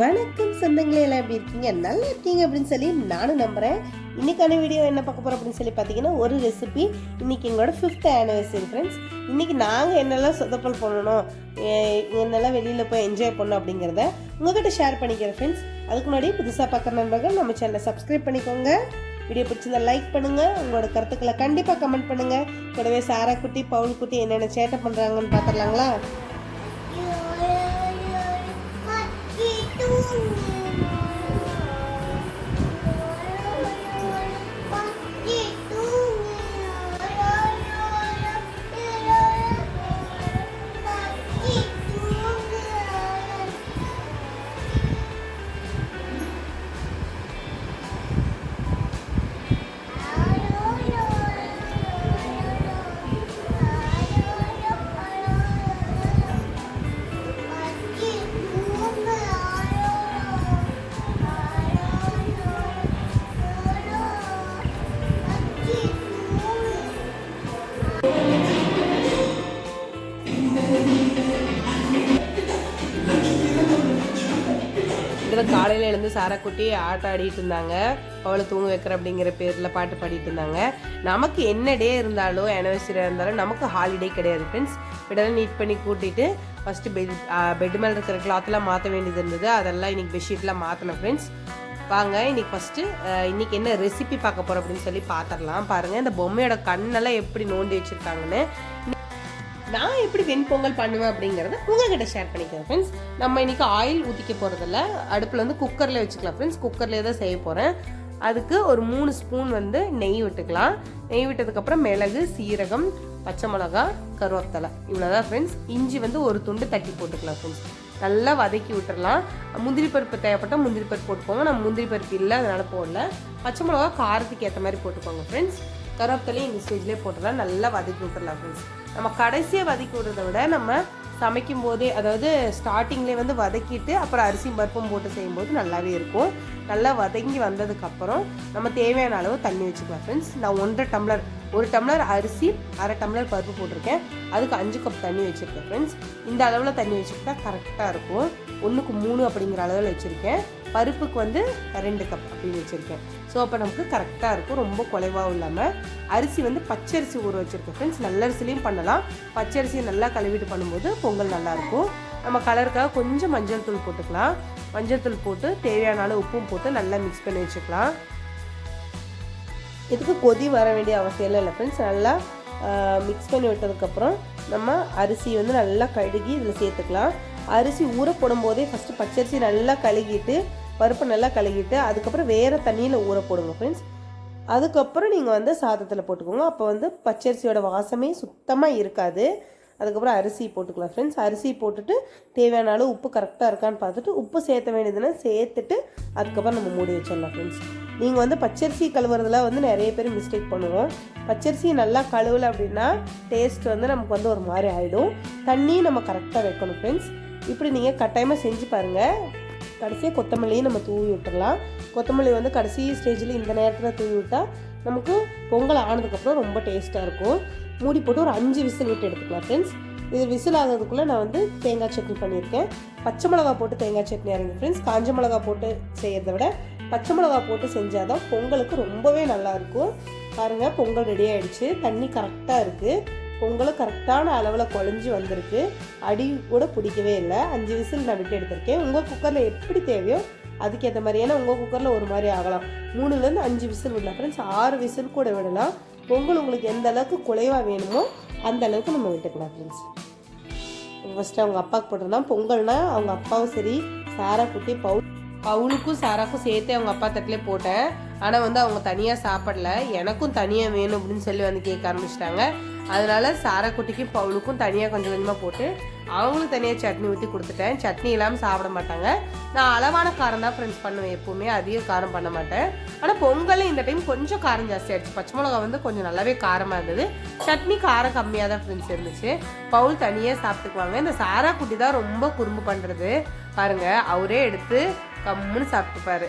வணக்கம் சொந்தங்களே எல்லாம் எப்படி இருக்கீங்க? நல்லா இருக்கீங்க அப்படின்னு சொல்லி நானும் நம்புகிறேன் இன்றைக்கான வீடியோ என்ன பார்க்க போகிறோம் அப்படின்னு சொல்லி பார்த்தீங்கன்னா ஒரு ரெசிபி இன்றைக்கி எங்களோட ஃபிஃப்த் ஆனிவர்சரி ஃப்ரெண்ட்ஸ் இன்றைக்கி நாங்கள் என்னெல்லாம் சொதப்பல் பண்ணணும் என்னெல்லாம் வெளியில் போய் என்ஜாய் பண்ணணும் அப்படிங்கிறத உங்ககிட்ட ஷேர் பண்ணிக்கிறேன் ஃப்ரெண்ட்ஸ் அதுக்கு முன்னாடி புதுசாக பார்க்குற நண்பர்கள் நம்ம சேனலை சப்ஸ்கிரைப் பண்ணிக்கோங்க. வீடியோ பிடிச்சிருந்தா லைக் பண்ணுங்கள் உங்களோட கருத்துக்களை கண்டிப்பாக கமெண்ட் பண்ணுங்கள் கூடவே சாரா குட்டி பவுல் குட்டி என்னென்ன சேட்டை பண்ணுறாங்கன்னு பார்த்துடலாங்களா? காலையில் எழுந்து சாராக்குட்டி ஆட்டம் ஆடிட்டு இருந்தாங்க. அவளை தூங்க வைக்கிற அப்படிங்கிற பேரில் பாட்டு பாடிட்டு இருந்தாங்க. நமக்கு என்ன டே இருந்தாலும் ஆனிவர்சரி இருந்தாலும் நமக்கு ஹாலிடே கிடையாது ஃப்ரெண்ட்ஸ் வீடெல்லாம் நீட் பண்ணி கூட்டிட்டு ஃபஸ்ட்டு பெட் பெட் மேலே இருக்கிற கிளாத்லாம் மாற்ற வேண்டியது இருந்தது. அதெல்லாம் இன்னைக்கு பெட்ஷீட்லாம் மாற்றினேன் ஃப்ரெண்ட்ஸ் வாங்க இன்னைக்கு ஃபஸ்ட்டு இன்னைக்கு என்ன ரெசிபி பார்க்க போகிறோம் அப்படின்னு சொல்லி பார்த்துடலாம் பாருங்கள் இந்த பொம்மையோட கண்ணெல்லாம் எப்படி நோண்டி வச்சுருக்காங்கன்னு. நான் எப்படி வெண்பொங்கல் பண்ணுவேன் அப்படிங்கிறத உங்ககிட்ட ஷேர் பண்ணிக்கிறேன் ஃப்ரெண்ட்ஸ் நம்ம இன்னைக்கு ஆயில் ஊற்றிக்க போகிறதில்ல அடுப்பில் வந்து குக்கரில் வச்சுக்கலாம் ஃப்ரெண்ட்ஸ் குக்கர்லேயே தான் செய்ய போகிறேன் அதுக்கு ஒரு மூணு ஸ்பூன் வந்து நெய் விட்டுக்கலாம். நெய் விட்டதுக்கப்புறம் மிளகு சீரகம் பச்சை மிளகா கருவேப்பிலை. இவ்வளோதான் ஃப்ரெண்ட்ஸ் இஞ்சி வந்து ஒரு துண்டு தட்டி போட்டுக்கலாம் ஃப்ரெண்ட்ஸ் நல்லா வதக்கி விட்டுறலாம். முந்திரி பருப்பு தேவைப்பட்டால் முந்திரி பருப்பு போட்டுக்கோங்க. நம்ம முந்திரி பருப்பு இல்லை அதனால் போடல. பச்சை மிளகா காரத்துக்கு ஏற்ற மாதிரி போட்டுக்கோங்க ஃப்ரெண்ட்ஸ் கருவேப்பிலையும் இந்த ஸ்டேஜ்லேயே போட்டுடலாம். நல்லா வதக்கி விட்டுடலாம் ஃப்ரெண்ட்ஸ் நம்ம கடைசியாக வதக்கி விடுறத விட நம்ம சமைக்கும் போதே அதாவது ஸ்டார்டிங்லேயே வந்து வதக்கிட்டு அப்புறம் அரிசி பருப்பும் போட்டு செய்யும்போது நல்லாவே இருக்கும். நல்லா வதங்கி வந்ததுக்கப்புறம் நம்ம தேவையான அளவு தண்ணி வச்சுக்கலாம் ஃப்ரெண்ட்ஸ் நான் ஒன்றரை டம்ளர் ஒரு டம்ளர் அரிசி அரை டம்ளர் பருப்பு போட்டிருக்கேன். அதுக்கு அஞ்சு கப் தண்ணி வச்சுருக்கேன் ஃப்ரெண்ட்ஸ் இந்த அளவில் தண்ணி வச்சுக்கிட்டா கரெக்டாக இருக்கும். ஒன்றுக்கு மூணு அப்படிங்கிற அளவில் வச்சுருக்கேன். பருப்புக்கு வந்து ரெண்டு கப் அப்படின்னு வச்சுருக்கேன். ஸோ அப்போ நமக்கு கரெக்டாக இருக்கும். ரொம்ப குறைவாகவும் இல்லாமல் அரிசி வந்து பச்சரிசி ஊற வச்சுருக்கேன் ஃப்ரெண்ட்ஸ் நல்லரிசிலையும் பண்ணலாம். பச்சரிசியை நல்லா கழுவிட்டு பண்ணும்போது பொங்கல் நல்லாயிருக்கும் நம்ம கலருக்காக கொஞ்சம் மஞ்சள் தூள் போட்டுக்கலாம். மஞ்சள் தூள் போட்டு தேவையான அளவு உப்பும் போட்டு நல்லா மிக்ஸ் பண்ணி வச்சுக்கலாம். இதுக்கு கொதி வர வேண்டிய அவசியம் இல்லை ஃப்ரெண்ட்ஸ் நல்லா மிக்ஸ் பண்ணி விட்டதுக்கப்புறம் நம்ம அரிசி வந்து நல்லா கழுகி இதில் சேர்த்துக்கலாம். அரிசி ஊற போடும்போதே ஃபஸ்ட்டு பச்சரிசி நல்லா கழுகிட்டு பருப்பு நல்லா கழுகிட்டு அதுக்கப்புறம் வேறு தண்ணியில் ஊற போடுங்க ஃப்ரெண்ட்ஸ் அதுக்கப்புறம் நீங்கள் வந்து சாதத்தில் போட்டுக்கோங்க. அப்போ வந்து பச்சரிசியோட வாசமே சுத்தமாக இருக்காது. அதுக்கப்புறம் அரிசி போட்டுக்கலாம் ஃப்ரெண்ட்ஸ் அரிசி போட்டுட்டு தேவையான அளவு உப்பு கரெக்டாக இருக்கான்னு பார்த்துட்டு உப்பு சேர்த்த வேண்டியதுன்னா சேர்த்துட்டு அதுக்கப்புறம் நம்ம மூடி வச்சிடலாம் ஃப்ரெண்ட்ஸ் நீங்கள் வந்து பச்சரிசி கழுவுறதுல வந்து நிறைய பேர் மிஸ்டேக் பண்ணுவோம். பச்சரிசி நல்லா கழுவலை அப்படின்னா டேஸ்ட் வந்து நமக்கு வந்து ஒரு மாதிரி ஆகிடும் தண்ணியும் நம்ம கரெக்டாக வைக்கணும் ஃப்ரெண்ட்ஸ் இப்படி நீங்கள் கட்டாயமாக செஞ்சு பாருங்கள் கடைசியாக கொத்தமல்லியும் நம்ம தூவி விட்டுடலாம் கொத்தமல்லி வந்து கடைசி ஸ்டேஜில் இந்த நேரத்தில் தூவி விட்டால் நமக்கு பொங்கல் ஆனதுக்கப்புறம் ரொம்ப டேஸ்ட்டாக இருக்கும். மூடி போட்டு ஒரு அஞ்சு விசில் விட்டு எடுத்துக்கலாம் ஃப்ரெண்ட்ஸ் இது விசில் ஆகிறதுக்குள்ளே நான் வந்து தேங்காய் சட்னி பண்ணியிருக்கேன். பச்சை மிளகா போட்டு தேங்காய் சட்னி இறங்கி ஃப்ரெண்ட்ஸ் காஞ்ச மிளகா போட்டு செய்கிறத விட பச்சை மிளகா போட்டு செஞ்சால் தான் பொங்கலுக்கு ரொம்பவே நல்லாயிருக்கும் பாருங்கள் பொங்கல் ரெடி ஆகிடுச்சு தண்ணி கரெக்டாக இருக்குது பொங்கலும் கரெக்டான அளவில் குழஞ்சி வந்திருக்கு. அடி கூட பிடிக்கவே இல்லை. அஞ்சு விசில் நான் விட்டு எடுத்திருக்கேன். உங்கள் குக்கரில் எப்படி தேவையோ அதுக்கேற்ற மாதிரி ஏன்னா உங்கள் குக்கரில் ஒரு மாதிரி ஆகலாம். மூணுலேருந்து அஞ்சு விசில் விடலாம். ஃப்ரெண்ட்ஸ் ஆறு விசில் கூட விடலாம். பொங்கல் உங்களுக்கு எந்த அளவுக்கு குலைவாக வேணுமோ அந்த அளவுக்கு நம்ம விட்டுக்கலாம் ஃப்ரெண்ட்ஸ் ஃபஸ்ட்டு அவங்க அப்பாவுக்கு போட்டிருந்தான் பொங்கல்னா அவங்க அப்பாவும் சரி சாரா குட்டி பவுல். பவுலுக்கும் சாராக்கும் சேர்த்து அவங்க அப்பா தட்டிலே போட்டேன். ஆனால் வந்து அவங்க தனியாக சாப்பிடல. எனக்கும் தனியாக வேணும் அப்படின்னு சொல்லி வந்து கேட்க ஆரம்பிச்சிட்டாங்க. அதனால சாரா பவுலுக்கும் தனியாக கொஞ்சம் கொஞ்சமாக போட்டு அவங்களும் தனியாக சட்னி ஊற்றி கொடுத்துட்டேன். சட்னி இல்லாமல் சாப்பிட மாட்டாங்க. நான் அளவான காரம் தான் ஃப்ரெண்ட்ஸ் பண்ணுவேன். எப்போவுமே அதிக காரம் பண்ண மாட்டேன். ஆனால் பொங்கல் இந்த டைம் கொஞ்சம் காரம் ஜாஸ்தியாகிடுச்சு பச்சை மிளகா வந்து கொஞ்சம் நல்லாவே காரமாக இருந்தது. சட்னி காரம் கம்மியாக தான் ஃப்ரெண்ட்ஸ் இருந்துச்சு. பவுல் தனியாக சாப்பிட்டுக்குவாங்க. இந்த சாரா குட்டி தான் ரொம்ப குறும்பு பண்ணுறது பாருங்க அவரே எடுத்து கம்முன்னு சாப்பிட்டுப்பாரு.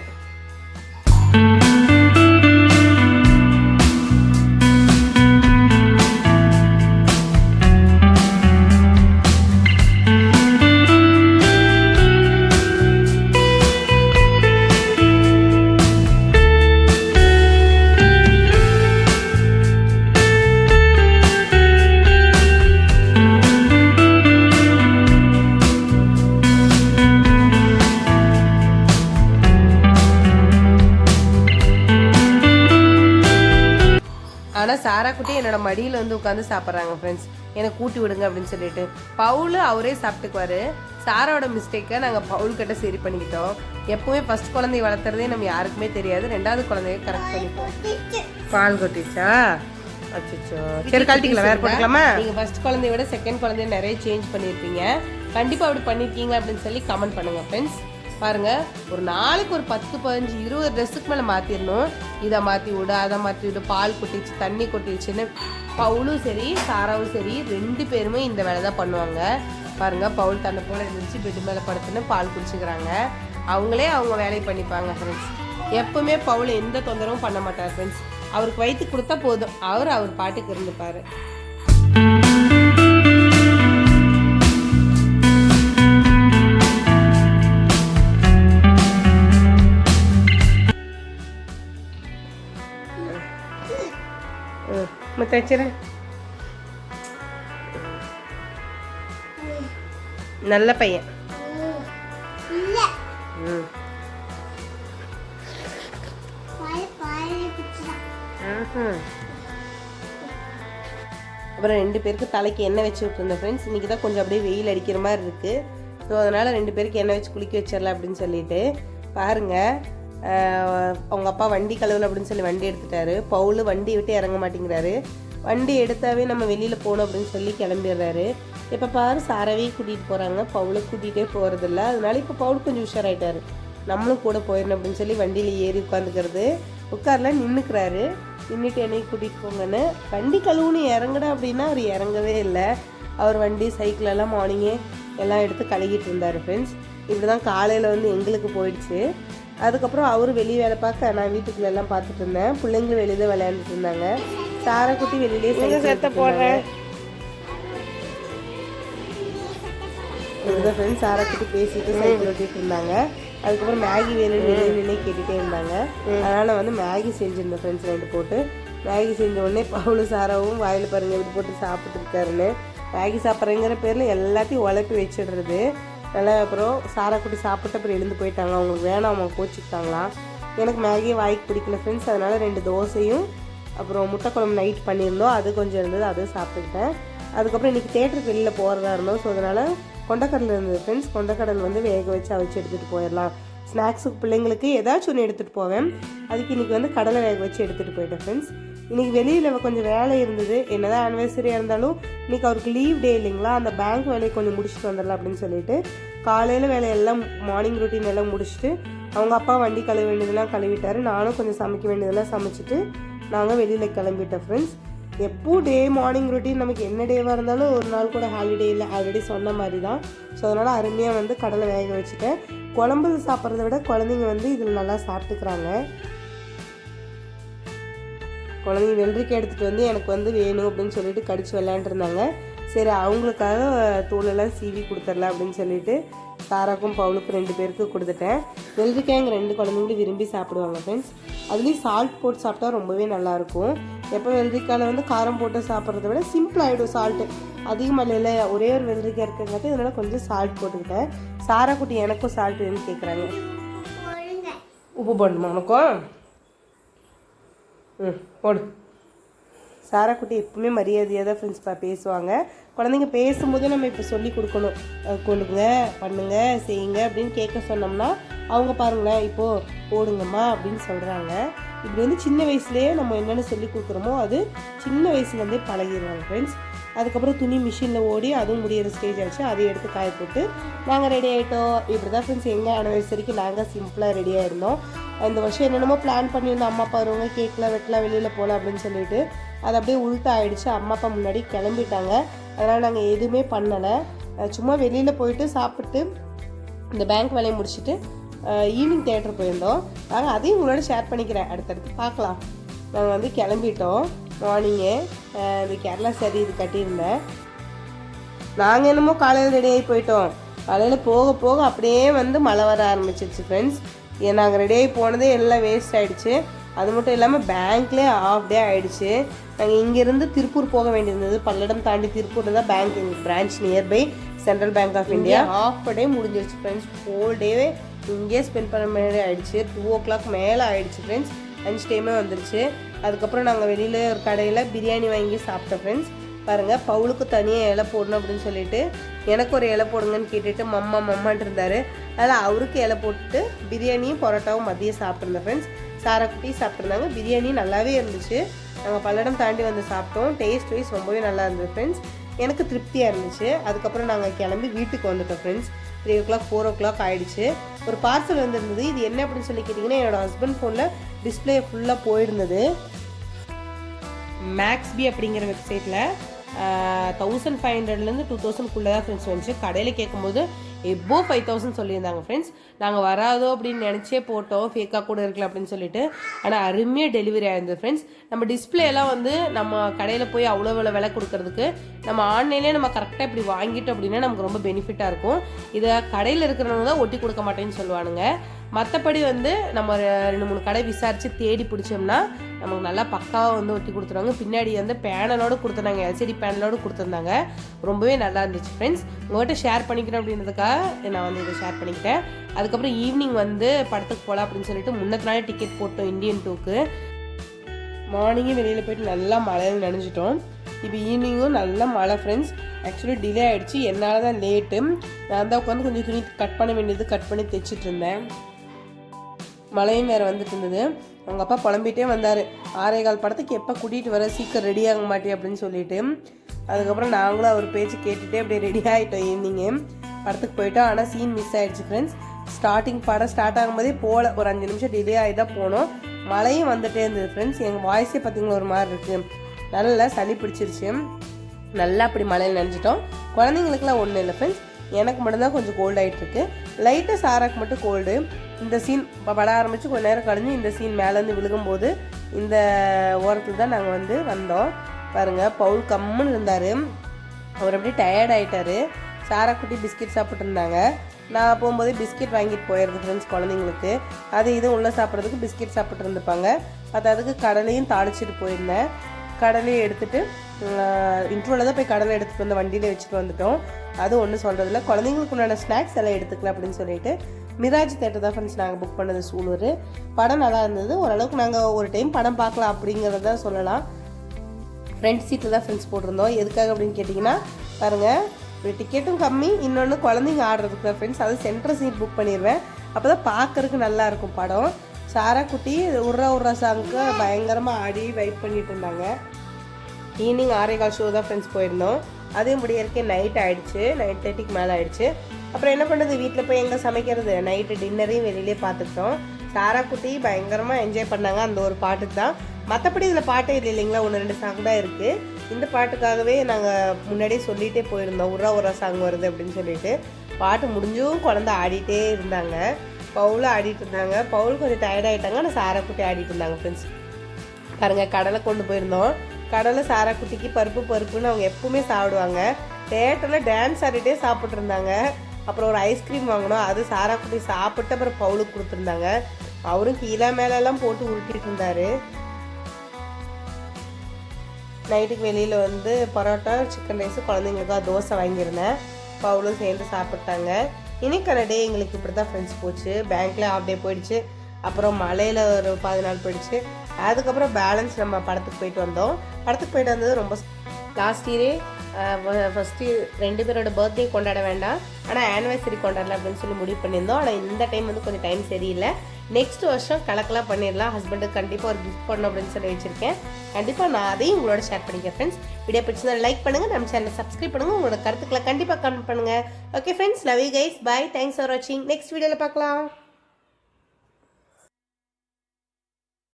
மடியில் வந்து உட்காந்து சாப்பிட்றாங்க ஃப்ரெண்ட்ஸ் எனக்கு கூட்டி விடுங்க அப்படின்னு சொல்லிட்டு. பவுல் அவரே சாப்பிட்டுக்குவாரு. சாராவோட மிஸ்டேக்கை நாங்கள் பவுல் கிட்ட சரி பண்ணிக்கிட்டோம். எப்பவுமே ஃபர்ஸ்ட் குழந்தைய வளர்த்துறதே நம்ம யாருக்குமே தெரியாது. ரெண்டாவது குழந்தைய கரெக்ட் பண்ணிப்போம். பால் கொட்டிச்சா? அச்சோ சரி கழட்டிக்கலாம். வேற போட்டுக்கலாமா? நீங்க ஃபர்ஸ்ட் குழந்தைய விட செகண்ட் குழந்தைய நிறைய சேஞ்ச் பண்ணியிருப்பீங்க. கண்டிப்பா அப்படி பண்ணிருக்கீங்க அப்படின்னு சொல்லி கமெண்ட் பண்ணுங்க ஃப்ரெண்ட்ஸ் பாருங்க ஒரு நாளைக்கு ஒரு பத்து பதினஞ்சு இருபது ட்ரெஸ்ஸுக்கு மேலே மாற்றிடணும் இதை மாற்றி விடு அதை மாற்றி விடு பால் கொட்டிச்சு தண்ணி கொட்டிடுச்சுன்னு. பவுலும் சரி சாராவும் சரி ரெண்டு பேருமே இந்த வேலை தான் பண்ணுவாங்க. பாருங்க பவுல் தன்னை போல இருந்துச்சு பெட்டு மேலே படுத்துன்னு பால் குடிச்சுக்கிறாங்க. அவங்களே அவங்க வேலையை பண்ணிப்பாங்க ஃப்ரெண்ட்ஸ் எப்பவுமே பவுல் எந்த தொந்தரவும் பண்ண மாட்டார் ஃப்ரெண்ட்ஸ் அவருக்கு வயிற்று கொடுத்தா போதும். அவர் அவர் பாட்டுக்கு இருந்துப்பாரு. ಮತ್ತೆ ಹಚ್ಚಿರ நல்ல பையன் ம் ம்ஹும். அப்புறம் ரெண்டு பேருக்கு தலைக்கு எண்ணெய் வச்சு விட்டுருந்தேன் ஃப்ரெண்ட்ஸ் இன்றைக்கி தான் கொஞ்சம் அப்படியே வெயில் அடிக்கிற மாதிரி இருக்குது ஸோ அதனால் ரெண்டு பேருக்கு எண்ணெய் வச்சு குளிக்க வச்சிடலாம் அப்படின்னு சொல்லிட்டு பாருங்கள் அவங்க அப்பா வண்டி கழுவல அப்படின்னு சொல்லி வண்டி எடுத்துட்டாரு. பவுலு வண்டி விட்டு இறங்க மாட்டேங்கிறாரு. வண்டி எடுத்தாவே நம்ம வெளியில் போகணும் அப்படின்னு சொல்லி கிளம்பிடுறாரு. இப்போ பாரு சாரவே கூட்டிகிட்டு போகிறாங்க பவுலை கூட்டிகிட்டே போகிறதில்ல அதனால இப்போ பவுல் கொஞ்சம் உஷாராயிட்டாரு. நம்மளும் கூட போயிடணும் அப்படின்னு சொல்லி வண்டியில் ஏறி உட்காந்துக்கிறது உட்கார்ல நின்றுக்கிறாரு நின்றுட்டு என்னையும் கூட்டிகிட்டு போங்கன்னு. வண்டி கழுவுன்னு இறங்குடா அப்படின்னா அவர் இறங்கவே இல்லை. அவர் வண்டி சைக்கிள் எல்லாம் மார்னிங்கே எல்லாம் எடுத்து கழுகிட்டு இருந்தார் ஃப்ரெண்ட்ஸ் இப்படி தான் காலையில் வந்து எங்களுக்கு போயிடுச்சு. அதுக்கப்புறம் அவர் வெளியே வேலை பார்க்க நான் வீட்டுக்குள்ள எல்லாம் பார்த்துட்டு இருந்தேன் பிள்ளைங்களும் வெளியே தான் விளையாண்டுட்டு இருந்தாங்க சாரக்குட்டி வெளியிலே சேர்த்த போடுறேன் இதுதான் ஃப்ரெண்ட்ஸ் சாராக்கிட்ட பேசிட்டு சைக்கிள் ஓட்டிட்டு இருந்தாங்க அதுக்கப்புறம் மேகி வேணும் வேணும்னே கேட்டுட்டே இருந்தாங்க. அதனால வந்து மேகி செஞ்சிருந்தேன் ஃப்ரெண்ட்ஸ் ரெண்டு போட்டு மேகி செஞ்ச உடனே பவுலும் சாராவும் வாயில் பாருங்க இப்படி போட்டு சாப்பிட்டு இருக்காருன்னு மேகி சாப்பிட்றேங்கிற பேரில் எல்லாத்தையும் உழப்பி வச்சிடுறது. நல்லா அப்புறம் சாரை கூட்டி சாப்பிட்டு அப்புறம் எழுந்து போயிட்டாங்க. அவங்களுக்கு வேணாம் அவங்க கோச்சிக்கிட்டாங்களாம். எனக்கு மேகி வாய்க்கு பிடிக்கல ஃப்ரெண்ட்ஸ் அதனால் ரெண்டு தோசையும் அப்புறம் முட்டை குழம்பு நைட் பண்ணியிருந்தோம். அது கொஞ்சம் இருந்தது அதுவும் சாப்பிட்டுக்கிட்டேன். அதுக்கப்புறம் இன்றைக்கி தேட்டருக்கு வெளியில் போகிறதா இருந்தோம். ஸோ அதனால் கொண்டக்கடல் இருந்தது ஃப்ரெண்ட்ஸ் கொண்டக்கடல் வந்து வேக வச்சு அவிச்சு எடுத்துகிட்டு போயிடலாம். ஸ்நாக்ஸுக்கு பிள்ளைங்களுக்கு ஏதாச்சும் ஒன்று எடுத்துகிட்டு போவேன். அதுக்கு இன்றைக்கி வந்து கடலை வேக வச்சு எடுத்துகிட்டு போயிட்டேன் ஃப்ரெண்ட்ஸ் இன்றைக்கி வெளியில் கொஞ்சம் வேலை இருந்தது. என்னதான் ஆனிவர்சரியாக இருந்தாலும் இன்றைக்கி அவருக்கு லீவ் டே இல்லைங்களா? அந்த பேங்க் வேலையை கொஞ்சம் முடிச்சுட்டு வந்துடலாம் அப்படின்னு சொல்லிட்டு காலையில் வேலையெல்லாம் மார்னிங் ரொட்டீன் எல்லாம் முடிச்சுட்டு அவங்க அப்பா வண்டி கழுவ வேண்டியதெல்லாம் கழுவிட்டாரு. நானும் கொஞ்சம் சமைக்க வேண்டியதெல்லாம் சமைச்சிட்டு நாங்கள் வெளியில் கிளம்பிட்டோம் ஃப்ரெண்ட்ஸ் எப்போ டே மார்னிங் ரொட்டீன் நமக்கு என்ன டேவாக இருந்தாலும் ஒரு நாள் கூட ஹாலிடே இல்லை ஆல்ரெடி சொன்ன மாதிரி தான் ஸோ அதனால் அருமையாக வந்து கடலை வேக வச்சுட்டேன். குழம்பு சாப்பிட்றத விட குழந்தைங்க வந்து இதில் நல்லா சாப்பிட்டுக்கிறாங்க. குழந்தைங்க வெள்ளரிக்காய் எடுத்துகிட்டு வந்து எனக்கு வந்து வேணும் அப்படின்னு சொல்லிட்டு கடிச்சு விளையாண்டுருந்தாங்க சரி அவங்களுக்காக தூளெல்லாம் சீவி கொடுத்துடலாம் அப்படின்னு சொல்லிட்டு சாராக்கும் பவுலுக்கும் ரெண்டு பேருக்கு கொடுத்துட்டேன். வெள்ளரிக்காய்ங்க ரெண்டு குழந்தைங்களும் விரும்பி சாப்பிடுவாங்க ஃப்ரெண்ட்ஸ் அதுலேயும் சால்ட் போட்டு சாப்பிட்டா ரொம்பவே நல்லாயிருக்கும். எப்போ வெள்ளரிக்காயில் வந்து காரம் போட்டு சாப்பிட்றத விட சிம்பிள் ஆகிடும் சால்ட்டு அதிகமாக இல்லை ஒரே ஒரு வெள்ளரிக்காய் இருக்குங்காட்டி இதனால் கொஞ்சம் சால்ட் போட்டுக்கிட்டேன். சாரா குட்டி எனக்கும் சால்ட் வேணும்னு கேட்குறாங்க உப்பு போடணுமா உனக்கும்? ம் போடு. சாராக்குட்டி எப்பவுமே மரியாதையாக தான் ஃப்ரெண்ட்ஸ் பா பேசுவாங்க. குழந்தைங்க பேசும்போது நம்ம இப்போ சொல்லி கொடுக்கணும். அஹ் கொடுங்க பண்ணுங்க செய்யுங்க அப்படின்னு கேட்க சொன்னோம்னா அவங்க பாருங்களேன் இப்போது போடுங்கம்மா அப்படின்னு சொல்கிறாங்க இப்படி வந்து சின்ன வயசுலேயே நம்ம என்னென்ன சொல்லி கொடுக்குறோமோ அது சின்ன வயசுலேருந்தே பழகிடுவாங்க ஃப்ரெண்ட்ஸ் அதுக்கப்புறம் துணி மிஷினில் ஓடி அதுவும் முடியிற ஸ்டேஜ் ஆச்சு. அதை எடுத்து காய போட்டு நாங்கள் ரெடி ஆகிட்டோம் இப்படி தான் ஃப்ரெண்ட்ஸ் எங்கள் ஆனிவர்சரிக்கு நாங்கள் சிம்பிளாக ரெடியாக இருந்தோம் இந்த வருஷம் என்னென்னமோ பிளான் பண்ணியிருந்தோம். அம்மா அப்பா வருவாங்க கேக்கில் வெட்டலாம் வெளியில் போகலாம் அப்படின்னு சொல்லிட்டு. அது அப்படியே உள்ட்டா ஆகிடுச்சு அம்மா அப்பா முன்னாடி கிளம்பிட்டாங்க. அதனால் நாங்கள் எதுவுமே பண்ணலை. சும்மா வெளியில் போயிட்டு சாப்பிட்டு இந்த பேங்க் வேலையை முடிச்சுட்டு ஈவினிங் தேட்டர் போயிருந்தோம். நாங்கள் அதையும் உங்களோட ஷேர் பண்ணிக்கிறேன். அடுத்தடுத்து பார்க்கலாம். நாங்கள் வந்து கிளம்பிட்டோம். மார்னிங்கே இந்த கேரளா சரி இது கட்டியிருந்தேன். நாங்கள் என்னமோ காலையில் ரெடி ஆகி போயிட்டோம். காலையில் போக போக அப்படியே வந்து மழை வர ஆரம்பிச்சிருச்சு ஃப்ரெண்ட்ஸ் நாங்கள் ரெடி ஆகி போனதே எல்லாம் வேஸ்ட் ஆயிடுச்சு. அது மட்டும் இல்லாமல் பேங்க்லேயே ஆஃப் டே ஆயிடுச்சு. நாங்கள் இங்கேருந்து திருப்பூர் போக வேண்டியிருந்தது. பல்லடம் தாண்டி திருப்பூரில் தான் பேங்க் எங்கள் branch nearby Central Bank of India off day முடிஞ்சிருச்சு ஃப்ரெண்ட்ஸ் ஹோல் டேவே இங்கேயே ஸ்பெண்ட் பண்ண மாதிரி ஆயிடுச்சு. டூ ஓ கிளாக் மேலே ஆயிடுச்சு ஃப்ரெண்ட்ஸ் அஞ்சு டைமே வந்துருச்சு. அதுக்கப்புறம் நாங்கள் வெளியில் ஒரு கடையில் பிரியாணி வாங்கி சாப்பிட்டோம் ஃப்ரெண்ட்ஸ் பாருங்கள் பவுலுக்கு தனியாக இலை போடணும் அப்படின்னு சொல்லிட்டு எனக்கு ஒரு இலை போடுங்கன்னு கேட்டுட்டு மம்மா மம்மான்ட்டு இருந்தார். அதில் அவருக்கு இலை போட்டுட்டு பிரியாணியும் பரோட்டாவும் மதியம் சாப்பிட்ருந்தேன் ஃப்ரெண்ட்ஸ் சாரை குட்டி சாப்பிட்ருந்தாங்க பிரியாணி நல்லாவே இருந்துச்சு. நாங்கள் பல்லடம் தாண்டி வந்து சாப்பிட்டோம். டேஸ்ட் வைஸ் ரொம்பவே நல்லா இருந்தது ஃப்ரெண்ட்ஸ் எனக்கு திருப்தியாக இருந்துச்சு. அதுக்கப்புறம் நாங்கள் கிளம்பி வீட்டுக்கு வந்துட்டோம் friends three o'clock four o'clock ஆகிடுச்சு ஒரு பார்சல் வந்துருந்தது. இது என்ன அப்படின்னு சொல்லி கேட்டிங்கன்னா என்னோட ஹஸ்பண்ட் ஃபோனில் டிஸ்பிளே ஃபுல்லாக போயிருந்தது. மேக்ஸ்பி அப்படிங்கிற வெப்சைட்டில் தௌசண்ட் ஃபைவ் ஹண்ட்ரட்லேருந்து டூ தௌசண்ட்குள்ளே தான் ஃப்ரெண்ட்ஸ் வந்துச்சு. கடையில் கேட்கும்போது எபோ ஃபைவ் தௌசண்ட் சொல்லியிருந்தாங்க ஃப்ரெண்ட்ஸ் நாங்கள் வராதோ அப்படின்னு நினச்சே போட்டோம். ஃபேக்காக கூட இருக்கலாம் அப்படின்னு சொல்லிட்டு. ஆனால் அருமையாக டெலிவரி ஆயிருந்தது ஃப்ரெண்ட்ஸ் நம்ம டிஸ்பிளேலாம் வந்து நம்ம கடையில் போய் அவ்வளோ விலை விலை கொடுக்கறதுக்கு நம்ம ஆன்லைன்லேயே நம்ம கரெக்டாக இப்படி வாங்கிட்டோம் அப்படின்னா நமக்கு ரொம்ப பெனிஃபிட்டாக இருக்கும். இதை கடையில் இருக்கிறவங்க தான் ஒட்டி கொடுக்க மாட்டேன்னு சொல்லுவானுங்க. மற்றபடி வந்து நம்ம ஒரு ரெண்டு மூணு கடை விசாரித்து தேடி பிடிச்சோம்னா நமக்கு நல்லா பக்காவாக வந்து ஒட்டி கொடுத்துருவாங்க. பின்னாடி வந்து பேனலோடு கொடுத்துருந்தாங்க எல்சிடி பேனலோடு கொடுத்துருந்தாங்க. ரொம்பவே நல்லா இருந்துச்சு ஃப்ரெண்ட்ஸ் உங்கள்கிட்ட ஷேர் பண்ணிக்கிறேன் அப்படின்றதுக்காக நான் வந்து இதை ஷேர் பண்ணிக்கிட்டேன். அதுக்கப்புறம் ஈவினிங் வந்து படத்துக்கு போகலாம் அப்படின்னு சொல்லிட்டு முன்னத்து நாளே டிக்கெட் போட்டோம் இந்தியன் டூக்கு மார்னிங்கே வெளியில் போயிட்டு நல்லா மழையில் நனைஞ்சிட்டோம். இப்போ ஈவினிங்கும் நல்லா மழை ஃப்ரெண்ட்ஸ் ஆக்சுவலி டிலே ஆகிடுச்சு என்னால் தான் லேட்டு நான் தான் உட்காந்து கொஞ்சம் துணி கட் பண்ண வேண்டியது கட் பண்ணி தைச்சிட்டு இருந்தேன். மழையும் வேறு வந்துட்டு இருந்தது. அவங்க அப்பா புலம்பிகிட்டே வந்தார். ஆறே கால் படத்துக்கு எப்போ கூட்டிகிட்டு வர? சீக்கிரம் ரெடி ஆக மாட்டே அப்படின்னு சொல்லிட்டு. அதுக்கப்புறம் நாங்களும் அவர் பேச்சு கேட்டுகிட்டே அப்படியே ரெடி ஆகிட்டோம் ஈவினிங்கு படத்துக்கு போயிட்டோம். ஆனால் சீன் மிஸ் ஆகிடுச்சு ஃப்ரெண்ட்ஸ் ஸ்டார்டிங் படம் ஸ்டார்ட் ஆகும்போதே போகல ஒரு அஞ்சு நிமிஷம் டிலே ஆகி தான் போனோம். மழையும் வந்துட்டே இருந்தது ஃப்ரெண்ட்ஸ் எங்கள் வாய்ஸே பார்த்தீங்களா ஒரு மாதிரி இருக்குது நல்லா சளி பிடிச்சிருச்சு. நல்லா அப்படி மழையில் நினைஞ்சிட்டோம். குழந்தைங்களுக்குலாம் ஒன்றும் இல்லை ஃப்ரெண்ட்ஸ் எனக்கு மட்டும்தான் கொஞ்சம் கோல்ட் ஆகிட்டுருக்கு லைட்டாக சாராக்கு மட்டும் கோல்டு இந்த சீன் பட ஆரம்பித்து கொஞ்ச நேரம் கழிஞ்சு இந்த சீன் மேலேருந்து விழுகும்போது இந்த ஓரத்தில் தான் நாங்கள் வந்து வந்தோம். பாருங்கள் பவுல் கம்முன்னு இருந்தார். அவர் அப்படியே டயர்ட் ஆகிட்டார் சாரா குட்டி பிஸ்கெட் சாப்பிட்ருந்தாங்க நான் போகும்போதே பிஸ்கெட் வாங்கிட்டு போயிடுது ஃப்ரெண்ட்ஸ் குழந்தைங்களுக்கு. அது இது உள்ளே சாப்பிட்றதுக்கு பிஸ்கெட் சாப்பிட்டு இருந்துப்பாங்க. அதுக்கு கடலையும் தாளிச்சிட்டு போயிருந்தேன். கடலையை எடுத்துட்டு இன்ட்ரோவில் தான் போய் கடலை எடுத்துகிட்டு வந்து வண்டியில் வச்சுட்டு வந்துட்டோம். அது ஒன்றும் சொல்கிறதில்ல குழந்தைங்களுக்கு உண்டான ஸ்நாக்ஸ் எல்லாம் எடுத்துக்கலாம் அப்படின்னு சொல்லிட்டு மிராஜ் தேட்டர் தான் ஃப்ரெண்ட்ஸ் நாங்கள் புக் பண்ணது சூலூர். படம் நல்லா இருந்தது. ஓரளவுக்கு நாங்கள் ஒரு டைம் படம் பார்க்கலாம் அப்படிங்கிறத சொல்லலாம். ஃப்ரெண்ட் சீட்டில் தான் ஃப்ரெண்ட்ஸ் போட்டிருந்தோம். எதுக்காக அப்படின்னு கேட்டிங்கன்னா பாருங்கள் ஒரு டிக்கெட்டும் கம்மி. இன்னொன்று குழந்தைங்க ஆடுறதுக்கு தான் ஃப்ரெண்ட்ஸ் அது சென்ட்ரல் சீட் புக் பண்ணிடுவேன் அப்போ தான் பார்க்குறதுக்கு நல்லா இருக்கும் படம். சாரா குட்டி உர்ரா உர்ரா சாங்க்கு பயங்கரமாக ஆடி வெயிட் பண்ணிட்டு இருந்தாங்க. ஈவினிங் ஆரேகால் ஷோ தான் ஃப்ரெண்ட்ஸ் போயிருந்தோம். அதே முடியறக்கே நைட் ஆகிடுச்சு நைட் தேர்ட்டிக்கு மேலே ஆகிடுச்சு அப்புறம் என்ன பண்ணுறது வீட்டில் போய் எங்கே சமைக்கிறது? நைட்டு டின்னரையும் வெளியிலே பார்த்துக்கிட்டோம். சாரா குட்டி பயங்கரமாக என்ஜாய் பண்ணாங்க. அந்த ஒரு பாட்டுக்கு தான். மற்றபடி இதில் பாட்டே இல்லை இல்லைங்களா? ஒன்று ரெண்டு சாங் தான் இருக்குது இந்த பாட்டுக்காகவே நாங்கள் முன்னாடியே சொல்லிகிட்டே போயிருந்தோம். உரா உரா சாங் வருது அப்படின்னு சொல்லிட்டு. பாட்டு முடிஞ்சும் குழந்த ஆடிட்டே இருந்தாங்க. பவுலும் ஆடிட்டு இருந்தாங்க. பவுல் கொஞ்சம் டயர்டாகிட்டாங்க ஆனால் சாரா குட்டி ஆடிட்டு இருந்தாங்க ஃப்ரெண்ட்ஸ் பாருங்கள் கடலை கொண்டு போயிருந்தோம். கடலை சாரா குட்டிக்கு பருப்பு பருப்புன்னு அவங்க எப்பவுமே சாப்பிடுவாங்க. தேட்டரில் டான்ஸ் ஆடிட்டே சாப்பிட்ருந்தாங்க அப்புறம் ஒரு ஐஸ்கிரீம் வாங்கினோம். அது சாரா குட்டி சாப்பிட்டு அப்புறம் பவுலுக்கு கொடுத்துருந்தாங்க. அவரும் கீழே மேலெல்லாம் போட்டு உருட்டிட்டு இருந்தாரு. நைட்டுக்கு வெளியில் வந்து பரோட்டா சிக்கன் ரைஸு குழந்தைங்களுக்காக தோசை வாங்கியிருந்தேன். பவுலும் சேர்ந்து சாப்பிட்டாங்க. இன்னைக்கான டே எங்களுக்கு இப்படி தான் ஃப்ரெண்ட்ஸ் போச்சு. பேங்க்கில் ஆஃப் டே போயிடுச்சு. அப்புறம் மலையில் ஒரு பாதி நாள் போயிடுச்சு. அதுக்கப்புறம் பேலன்ஸ் நம்ம படத்துக்கு போயிட்டு வந்தோம். படத்துக்கு போயிட்டு வந்தது ரொம்ப லாஸ்ட் இயரே ஃபஸ்ட்டு ரெண்டு பேரோட பர்த்டே கொண்டாட வேண்டாம். ஆனால் ஆனிவர்சரி கொண்டாடலாம் அப்படின்னு சொல்லி முடிவு பண்ணியிருந்தோம். ஆனால் இந்த டைம் வந்து கொஞ்சம் டைம் சரியில்லை. நெக்ஸ்ட் வருஷம் கலக்கெல்லாம் பண்ணிடலாம். ஹஸ்பண்டுக்கு கண்டிப்பாக ஒரு கிஃப்ட் பண்ணணும் அப்படின்னு சொல்லி வச்சுருக்கேன். கண்டிப்பாக நான் அதையும் உங்களோட ஷேர் பண்ணிக்கிறேன் ஃப்ரெண்ட்ஸ் வீடியோ பிடிச்சதை லைக் பண்ணுங்கள் நம்ம சேனலை சப்ஸ்கிரைப் பண்ணுங்கள் உங்களோட கருத்துக்களை கண்டிப்பாக கமெண்ட் பண்ணுங்கள் okay friends love you guys bye thanks for வாட்சிங் நெக்ஸ்ட் வீடியோவில் பார்க்கலாம்.